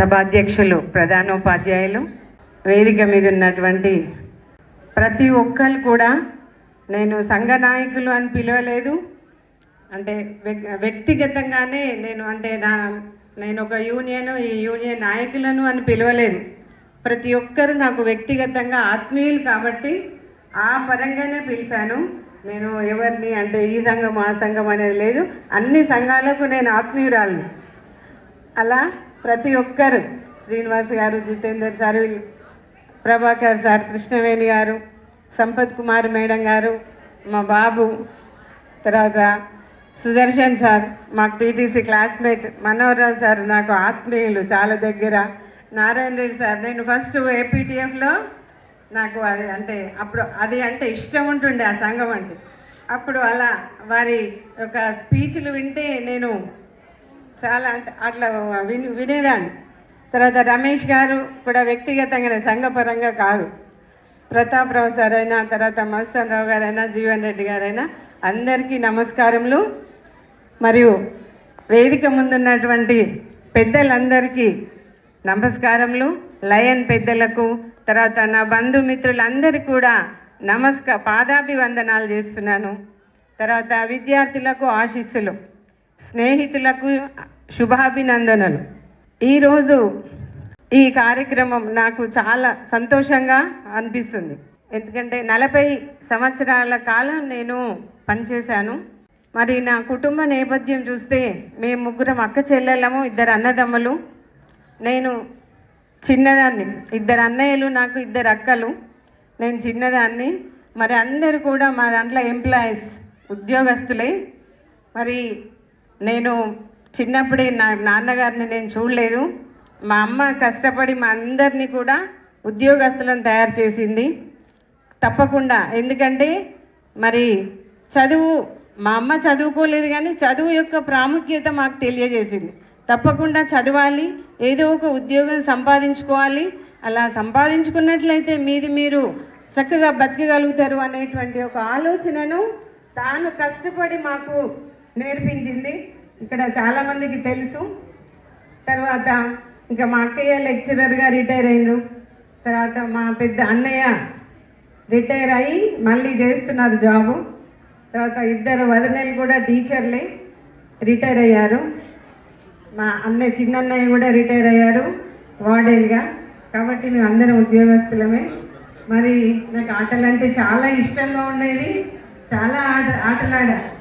సభాధ్యక్షులు ప్రధానోపాధ్యాయులు వేదిక మీద ఉన్నటువంటి ప్రతి ఒక్కరు కూడా నేను సంఘ నాయకులు అని పిలవలేదు. అంటే వ్యక్తిగతంగానే నేను అంటే నా నేను ఒక యూనియన్ ఈ యూనియన్ నాయకులను అని పిలవలేదు. ప్రతి ఒక్కరు నాకు వ్యక్తిగతంగా ఆత్మీయులు కాబట్టి ఆ పరంగానే పిలిచాను. నేను ఎవరిని అంటే ఈ సంఘం ఆ సంఘం అనేది లేదు. అన్ని సంఘాలకు నేను ఆత్మీయురాలను. అలా ప్రతి ఒక్కరు Srinivas garu Jitender sir Prabhakar sir Krishnaveni garu Sampath Kumar madam garu మా బాబు తర్వాత సుదర్శన్ సార్ మాకు టీటీసీ క్లాస్మేట్ మనోహరరావు సార్ నాకు ఆత్మీయులు చాలా దగ్గర. నారాయణ రెడ్డి సార్ నేను ఫస్ట్ ఏపీటీఎఫ్లో నాకు అది అంటే అప్పుడు అది అంటే ఇష్టం ఉంటుండే ఆ సంఘం అంటే. అప్పుడు అలా వారి యొక్క స్పీచ్లు వింటే నేను చాలా అంటే అట్లా విని వినేదాన్ని. తర్వాత రమేష్ గారు కూడా వ్యక్తిగతంగా సంఘపరంగా కాదు. ప్రతాప్ రావు సార్ అయినా తర్వాత మస్తాన్ రావు గారైనా జీవన్ రెడ్డి గారైనా అందరికీ నమస్కారములు. మరియు వేదిక ముందున్నటువంటి పెద్దలందరికీ నమస్కారములు. లయన్ పెద్దలకు తర్వాత నా బంధుమిత్రులందరికీ కూడా నమస్క పాదాభివందనాలు చేస్తున్నాను. తర్వాత విద్యార్థులకు ఆశీస్సులు. స్నేహితులకు శుభాభినందనలు. ఈరోజు ఈ కార్యక్రమం నాకు చాలా సంతోషంగా అనిపిస్తుంది. ఎందుకంటే నలభై సంవత్సరాల కాలం నేను పనిచేశాను. మరి నా కుటుంబ నేపథ్యం చూస్తే మేము ముగ్గురం అక్క చెల్లెళ్ళము ఇద్దరు అన్నదమ్ములు. నేను చిన్నదాన్ని ఇద్దరు అన్నయ్యలు నాకు ఇద్దరు అక్కలు. నేను చిన్నదాన్ని. మరి అందరు కూడా మా దాంట్లో ఎంప్లాయీస్ ఉద్యోగస్తులే. మరి నేను చిన్నప్పుడే నా నాన్నగారిని నేను చూడలేదు. మా అమ్మ కష్టపడి మా అందరినీ కూడా ఉద్యోగస్తులను తయారు చేసింది. తప్పకుండా. ఎందుకంటే మరి చదువు మా అమ్మ చదువుకోలేదు కానీ చదువు యొక్క ప్రాముఖ్యత మాకు తెలియజేసింది. తప్పకుండా చదవాలి ఏదో ఒక ఉద్యోగం సంపాదించుకోవాలి. అలా సంపాదించుకున్నట్లయితే మీది మీరు చక్కగా బతికగలుగుతారు అనేటువంటి ఒక ఆలోచనను తాను కష్టపడి మాకు నేర్పించింది. ఇక్కడ చాలామందికి తెలుసు. తర్వాత ఇంకా మా అక్కయ్య లెక్చరర్గా రిటైర్ అయ్యారు తర్వాత మా పెద్ద అన్నయ్య రిటైర్ అయ్యి మళ్ళీ చేస్తున్నారు జాబు. తర్వాత ఇద్దరు వదినలు కూడా టీచర్లే రిటైర్ అయ్యారు. మా అన్నయ్య చిన్నన్నయ్య కూడా రిటైర్ అయ్యారు వార్డెన్గా. కాబట్టి మేము అందరం ఉద్యోగస్తులమే. మరి నాకు ఆటలు అంటే చాలా ఇష్టంగా ఉండేది. చాలా ఆట ఆటలాడారు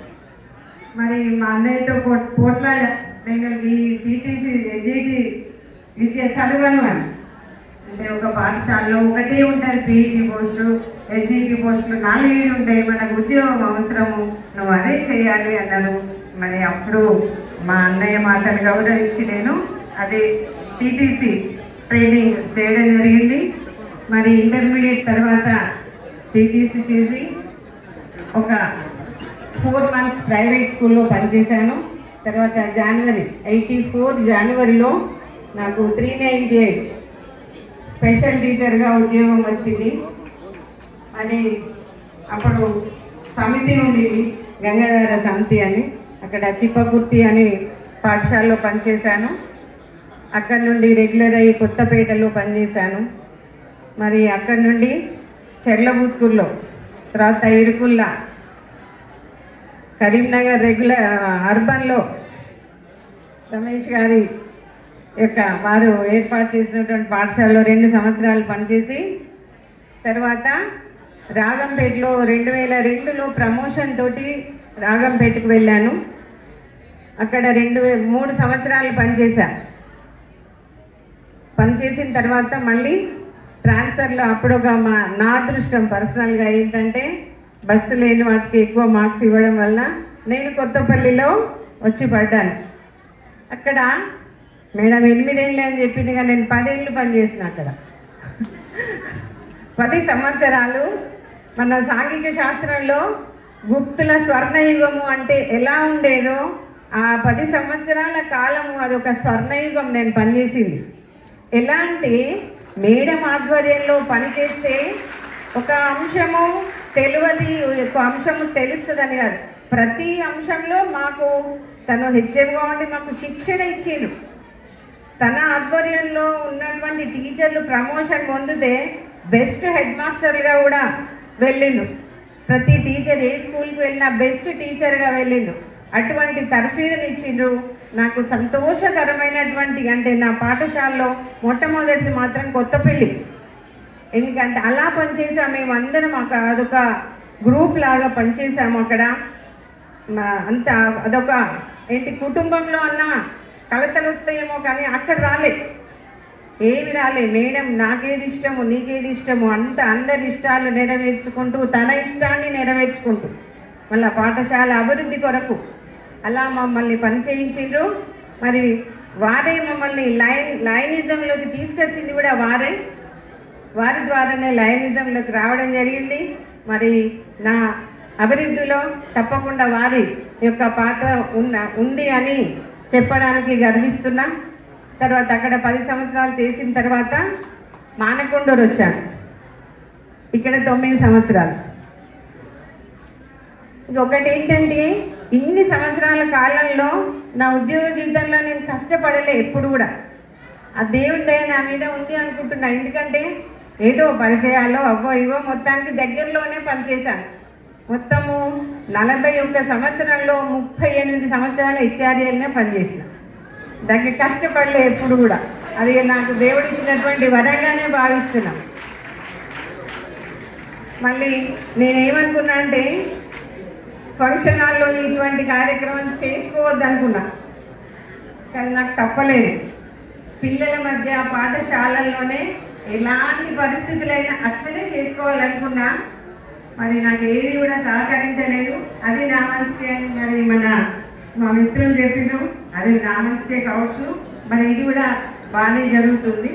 మరి మా అన్నయ్యతో పో పోట్లాడా నేను ఈ టీటీసీ ఎన్జీటీ విద్య చదవను అని. అంటే ఒక పాఠశాలలో ఒకటే ఉంటారు పీఈటీ పోస్టు ఎస్జిటి పోస్టులు నాలుగైదు ఉంటాయి మనకు ఉద్యోగం అవసరము నువ్వు అదే చేయాలి అన్నారు మరి అప్పుడు మా అన్నయ్య మాటను గౌరవించి నేను అది టీటీసీ ట్రైనింగ్ చేయడం జరిగింది. మరి ఇంటర్మీడియట్ తర్వాత టీటీసీ చేసి ఒక ఫోర్ మంత్స్ ప్రైవేట్ స్కూల్లో పనిచేశాను. తర్వాత జనవరి ఎయిటీ ఫోర్ జనవరిలో నాకు త్రీ నైంటీ ఎయిట్ స్పెషల్ టీచర్గా ఉద్యోగం వచ్చింది. అని అప్పుడు సమితి ఉండేది గంగాధర సమితి అని. అక్కడ చిప్పకుర్తి అని పాఠశాలలో పనిచేశాను. అక్కడ నుండి రెగ్యులర్ అయ్యి కొత్తపేటలో పనిచేశాను. మరి అక్కడి నుండి చెర్లబూత్కూర్లో తర్వాత ఇరుకుల్లా కరీంనగర్ రెగ్యులర్ అర్బన్లో రమేష్ గారి యొక్క వారు ఏర్పాటు చేసినటువంటి పాఠశాలలో రెండు సంవత్సరాలు పనిచేసి తర్వాత రాగంపేటలో రెండు వేల రెండులో ప్రమోషన్ తోటి రాగంపేటకు వెళ్ళాను. అక్కడ రెండు వే మూడు సంవత్సరాలు పనిచేశా. పనిచేసిన తర్వాత మళ్ళీ ట్రాన్స్ఫర్లో అప్పుడు ఒక మా నా అదృష్టం పర్సనల్గా ఏంటంటే బస్సు లేని వాటికి ఎక్కువ మార్క్స్ ఇవ్వడం వల్ల నేను కొత్తపల్లిలో వచ్చి పడ్డాను. అక్కడ మేడం ఎనిమిదేళ్ళు అని చెప్పింది కానీ నేను పదేళ్ళు పనిచేసిన అక్కడ. పది సంవత్సరాలు మన సాంఘిక శాస్త్రంలో గుప్తుల స్వర్ణయుగము అంటే ఎలా ఉండేదో ఆ పది సంవత్సరాల కాలము అదొక స్వర్ణయుగం నేను పనిచేసింది. ఎలా అంటే మేడం ఆధ్వర్యంలో పనిచేస్తే ఒక అంశము తెలియది ఒక అంశము తెలుస్తుందని కాదు. ప్రతి అంశంలో మాకు తను హెచ్ఎంగా ఉండి మాకు శిక్షణ ఇచ్చిండు. తన ఆధ్వర్యంలో ఉన్నటువంటి టీచర్లు ప్రమోషన్ పొందితే బెస్ట్ హెడ్ మాస్టర్గా కూడా వెళ్ళిండు. ప్రతి టీచర్ ఏ స్కూల్కి వెళ్ళినా బెస్ట్ టీచర్గా వెళ్ళిండు. అటువంటి తర్ఫీదుని ఇచ్చిండ్రు. నాకు సంతోషకరమైనటువంటి అంటే నా పాఠశాలలో మొట్టమొదటిది మాత్రం కొత్తపల్లి ఎందుకంటే అలా పనిచేసాం మేము అందరం అక్కడ అదొక గ్రూప్ లాగా పనిచేసాము అక్కడ. అంత అదొక ఏంటి కుటుంబంలో అన్న కలతలు వస్తాయేమో కానీ అక్కడ రాలే. ఏమి రాలే. మేడం నాకేది ఇష్టము నీకేది ఇష్టము అంత అందరి ఇష్టాలు నెరవేర్చుకుంటూ తన ఇష్టాన్ని నెరవేర్చుకుంటూ మళ్ళీ పాఠశాల అభివృద్ధి కొరకు అలా మమ్మల్ని పని చేయించిండ్రు మరి వారే మమ్మల్ని లైన్ లైనిజంలోకి తీసుకొచ్చింది కూడా వారే. వారి ద్వారానే లయనిజంలోకి రావడం జరిగింది. మరి నా అభివృద్ధిలో తప్పకుండా వారి యొక్క పాత్ర ఉన్న ఉంది అని చెప్పడానికి గర్విస్తున్నా. తర్వాత అక్కడ పది సంవత్సరాలు చేసిన తర్వాత మానకొండూరు వచ్చాను. ఇక్కడ తొమ్మిది సంవత్సరాలు. ఇంకొకటి ఏంటంటే ఇన్ని సంవత్సరాల కాలంలో నా ఉద్యోగ జీవితంలో నేను కష్టపడలే ఎప్పుడు కూడా. ఆ దేవుడి దయ నా మీద ఉంది అనుకుంటున్నా. ఎందుకంటే ఏదో పరిచయాలు అవ్వో ఇవో మొత్తానికి దగ్గరలోనే పనిచేశాను మొత్తము నలభై ఒక్క సంవత్సరంలో ముప్పై ఎనిమిది సంవత్సరాలు హెచ్ఆర్ఏలనే పనిచేసిన దానికి కష్టపడలే ఎప్పుడు కూడా. అది నాకు దేవుడు ఇచ్చినటువంటి వరంగానే భావిస్తున్నా. మళ్ళీ నేనేమనుకున్నా అంటే ఫంక్షన్ హాల్లో ఇటువంటి కార్యక్రమం చేసుకోవద్దు అనుకున్నా కానీ నాకు తప్పలేదు. పిల్లల మధ్య పాఠశాలల్లోనే ఎలాంటి పరిస్థితులైనా అట్లనే చేసుకోవాలనుకున్నా మరి నాకు ఏది కూడా సహకరించలేదు. అది నా మంచికే అని మరి మన మా మిత్రులు చెప్పినారు అది నా మంచికే కావచ్చు. మరి ఇది కూడా బాగానే జరుగుతుంది.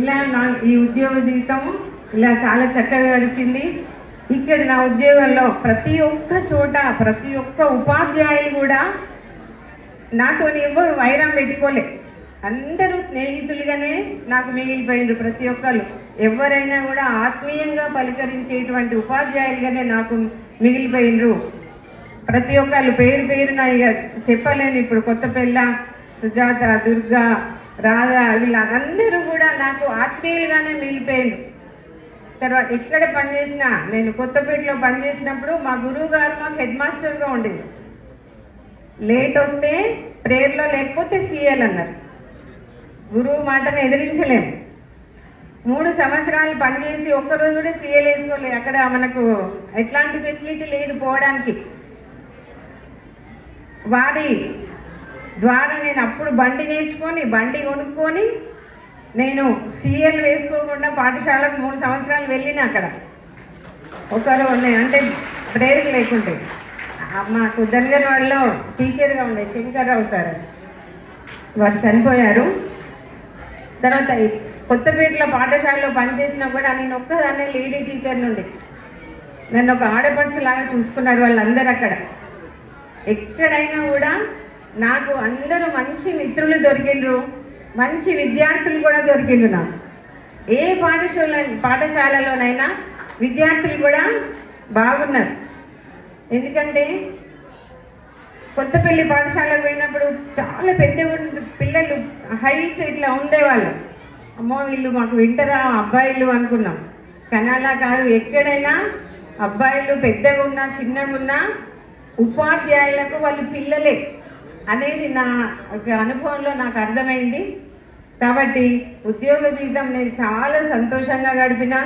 ఇలా నా ఈ ఉద్యోగ జీవితము ఇలా చాలా చక్కగా గడిచింది. ఇక్కడ నా ఉద్యోగంలో ప్రతి ఒక్క చోట ప్రతి ఒక్క ఉపాధ్యాయులు కూడా నాతో ఎవ్వరు వైరం పెట్టుకోలే. అందరూ స్నేహితులుగానే నాకు మిగిలిపోయిండ్రు ప్రతి ఒక్కరు. ఎవరైనా కూడా ఆత్మీయంగా పలకరించేటువంటి ఉపాధ్యాయులుగానే నాకు మిగిలిపోయిండ్రు ప్రతి ఒక్కళ్ళు పేరు పేరున ఇక చెప్పలేను ఇప్పుడు కొత్త పిల్ల సుజాత దుర్గా రాధ వీళ్ళందరూ కూడా నాకు ఆత్మీయులుగానే మిగిలిపోయాను తర్వాత ఎక్కడ పనిచేసినా నేను కొత్తపేటలో పనిచేసినప్పుడు మా గురువు గారు మాకు హెడ్ మాస్టర్గా ఉండేది. లేట్ వస్తే ప్రేయర్లో లేకపోతే సీఎల్ అన్నారు. గురువు మాటను ఎదిరించలేము మూడు సంవత్సరాలు పనిచేసి ఒక్కరోజు కూడా సీఎల్ వేసుకోలేదు. అక్కడ మనకు ఎట్లాంటి ఫెసిలిటీ లేదు పోవడానికి. వారి ద్వారా నేను అప్పుడు బండి నేర్చుకొని బండి కొనుక్కొని నేను సీఎల్ వేసుకోకుండా పాఠశాలకు మూడు సంవత్సరాలు వెళ్ళిన అక్కడ. ఒకరు ఉన్నాయి అంటే ప్రేరణ లేకుంటే. ఆ మాకు ధనగర్వాడలో టీచర్గా ఉండే శంకర్రావు సార్. వారు చనిపోయారు. తర్వాత కొత్తపేటలో పాఠశాలలో పనిచేసినా కూడా నేను ఒక్కదాన్నే లేడీ టీచర్ నుండి. నన్ను ఒక ఆడపడుచులాగా చూసుకున్నారు వాళ్ళందరూ అక్కడ. ఎక్కడైనా కూడా నాకు అందరూ మంచి మిత్రులు దొరికిండ్రు. మంచి విద్యార్థులు కూడా దొరికిండ్రు నాకు. ఏ పాఠశాల పాఠశాలలోనైనా విద్యార్థులు కూడా బాగున్నారు. ఎందుకంటే కొత్తపల్లి పాఠశాలకు పోయినప్పుడు చాలా పెద్ద పిల్లలు హైట్ ఇట్లా ఉండేవాళ్ళు. అమ్మో వీళ్ళు మాకు వింటరా అబ్బాయిలు అనుకున్నాం. కానీ అలా కాదు ఎక్కడైనా అబ్బాయిలు పెద్దగా ఉన్నా చిన్నగా ఉన్నా ఉపాధ్యాయులకు వాళ్ళు పిల్లలే అనేది నా ఒక అనుభవంలో నాకు అర్థమైంది. కాబట్టి ఉద్యోగ జీవితం నేను చాలా సంతోషంగా గడిపిన.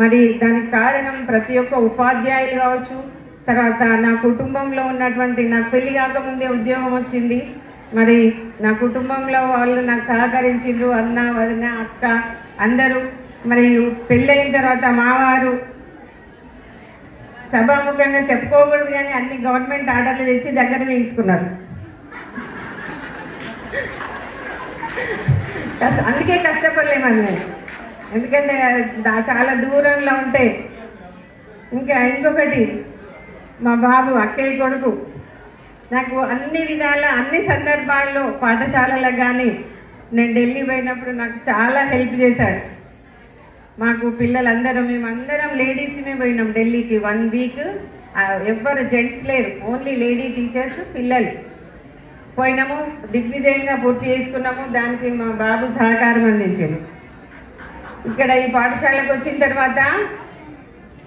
మరి దానికి కారణం ప్రతి ఒక్క ఉపాధ్యాయులు కావచ్చు తర్వాత నా కుటుంబంలో ఉన్నటువంటి నాకు పెళ్ళి కాకముందే ఉద్యోగం వచ్చింది. మరి నా కుటుంబంలో వాళ్ళు నాకు సహకరించిండ్రు అన్న వదిన అక్క అందరూ. మరి పెళ్ళైన తర్వాత మావారు సభాముఖంగా చెప్పుకోకూడదు కానీ అన్ని గవర్నమెంట్ ఆర్డర్లు తెచ్చి దగ్గర వేయించుకున్నారు. అందుకే కష్టపడలేమని నేను ఎందుకంటే చాలా దూరంలో ఉంటే. ఇంకా ఇంకొకటి మా బాబు అక్కయ్య కొడుకు. నాకు అన్ని విధాల అన్ని సందర్భాల్లో పాఠశాలలో కానీ నేను ఢిల్లీ పోయినప్పుడు నాకు చాలా హెల్ప్ చేశాడు. మాకు పిల్లలందరం మేమందరం లేడీస్మే పోయినాం ఢిల్లీకి వన్ వీక్. ఎవ్వరు జెంట్స్ లేరు ఓన్లీ లేడీ టీచర్స్ పిల్లలు. పోయినాము దిగ్విజయంగా పూర్తి చేసుకున్నాము దానికి మా బాబు సహకారం అందించాడు. ఇక్కడ ఈ పాఠశాలకు వచ్చిన తర్వాత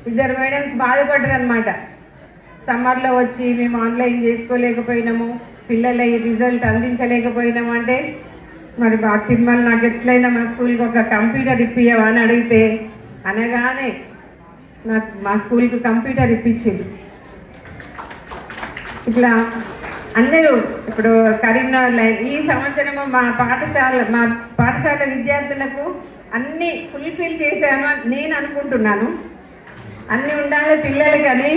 ఇద్దరు మేడమ్స్ బాధపడ్డారు అనమాట సమ్మర్లో వచ్చి మేము ఆన్లైన్ చేసుకోలేకపోయినాము పిల్లల రిజల్ట్ అందించలేకపోయినాము అంటే మరి మా తిరుమల నాకు ఎట్లయినా మా స్కూల్కి ఒక కంప్యూటర్ ఇప్పియవా అని అడిగితే అనగానే నాకు మా స్కూల్కి కంప్యూటర్ ఇప్పించింది. ఇట్లా అందరూ ఇప్పుడు కరీంనగర్లో ఈ సంవత్సరము మా పాఠశాల మా పాఠశాల విద్యార్థులకు అన్నీ ఫుల్ఫిల్ చేశాను నేను అనుకుంటున్నాను. అన్నీ ఉండాలి పిల్లలకి అని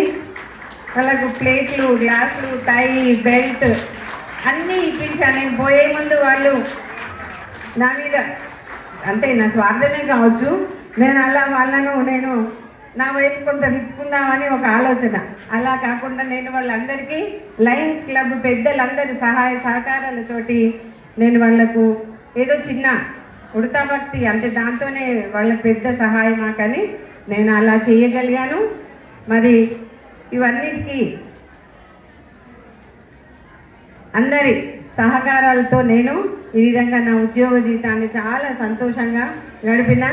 వాళ్ళకు ప్లేట్లు గ్లాసులు టై బెల్ట్ అన్నీ ఇప్పించాను. నేను పోయే ముందు వాళ్ళు నా మీద అంటే నా స్వార్థమే కావచ్చు నేను అలా వాళ్ళను నేను నా వైపు కొంత తిప్పుకుందామని ఒక ఆలోచన. అలా కాకుండా నేను వాళ్ళందరికీ లయన్స్ క్లబ్ పెద్దలందరి సహాయ సహకారాలతోటి నేను వాళ్ళకు ఏదో చిన్న ఉడతా భక్తి అంటే దాంతోనే వాళ్ళ పెద్ద సహాయం మాకని నేను అలా చేయగలిగాను. మరి ఇవన్నిటికీ అందరి సహకారాలతో నేను ఈ విధంగా నా ఉద్యోగ జీవితాన్ని చాలా సంతోషంగా గడిపిన.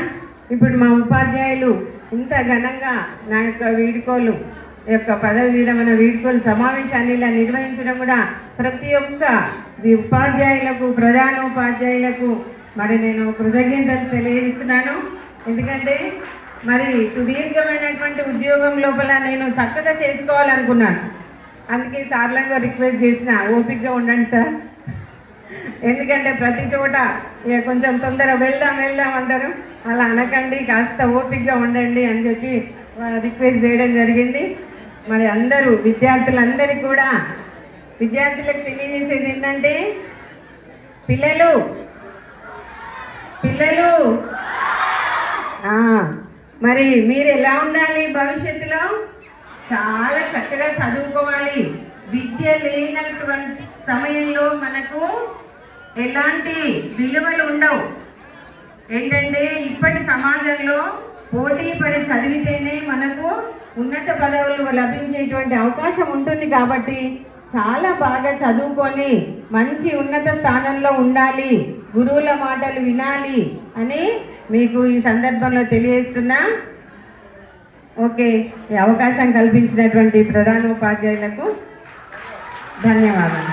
ఇప్పుడు మా ఉపాధ్యాయులు ఇంత ఘనంగా నా యొక్క వీడుకోలు యొక్క పదవి విరమణ వీడుకోలు సమావేశాన్ని ఇలా నిర్వహించడం కూడా ప్రతి ఒక్క ఉపాధ్యాయులకు ప్రధాన ఉపాధ్యాయులకు మరి నేను కృతజ్ఞతలు తెలియజేస్తున్నాను. ఎందుకంటే మరి సుదీర్ఘమైనటువంటి ఉద్యోగం లోపల నేను చక్కగా చేసుకోవాలనుకున్నాను. అందుకే సార్లంగా రిక్వెస్ట్ చేసిన ఓపిక్గా ఉండండి సార్. ఎందుకంటే ప్రతి చోట ఇక కొంచెం తొందర వెళ్దాం వెళ్దాం అంటారు అలా అనకండి కాస్త ఓపిక్గా ఉండండి అని చెప్పి రిక్వెస్ట్ చేయడం జరిగింది. మరి అందరూ విద్యార్థులందరికీ కూడా విద్యార్థులకు తెలియజేసేది ఏంటంటే పిల్లలు పిల్లలు ఆ, మరి మీరు ఎలా ఉండాలి భవిష్యత్తులో? చాలా చక్కగా చదువుకోవాలి. విద్య లేనటువంటి సమయంలో మనకు ఎలాంటి విలువలు ఉండవు. ఏంటంటే ఇప్పటి సమాజంలో పోటీ పడి చదివితేనే మనకు ఉన్నత పదవులు లభించేటువంటి అవకాశం ఉంటుంది కాబట్టి చాలా బాగా చదువుకొని మంచి ఉన్నత స్థానంలో ఉండాలి. గురువుల మాటలు వినాలి అని మీకు ఈ సందర్భంలో తెలియజేస్తున్నా. ఓకే ఈ అవకాశం కల్పించినటువంటి ప్రధానోపాధ్యాయులకు ధన్యవాదాలు.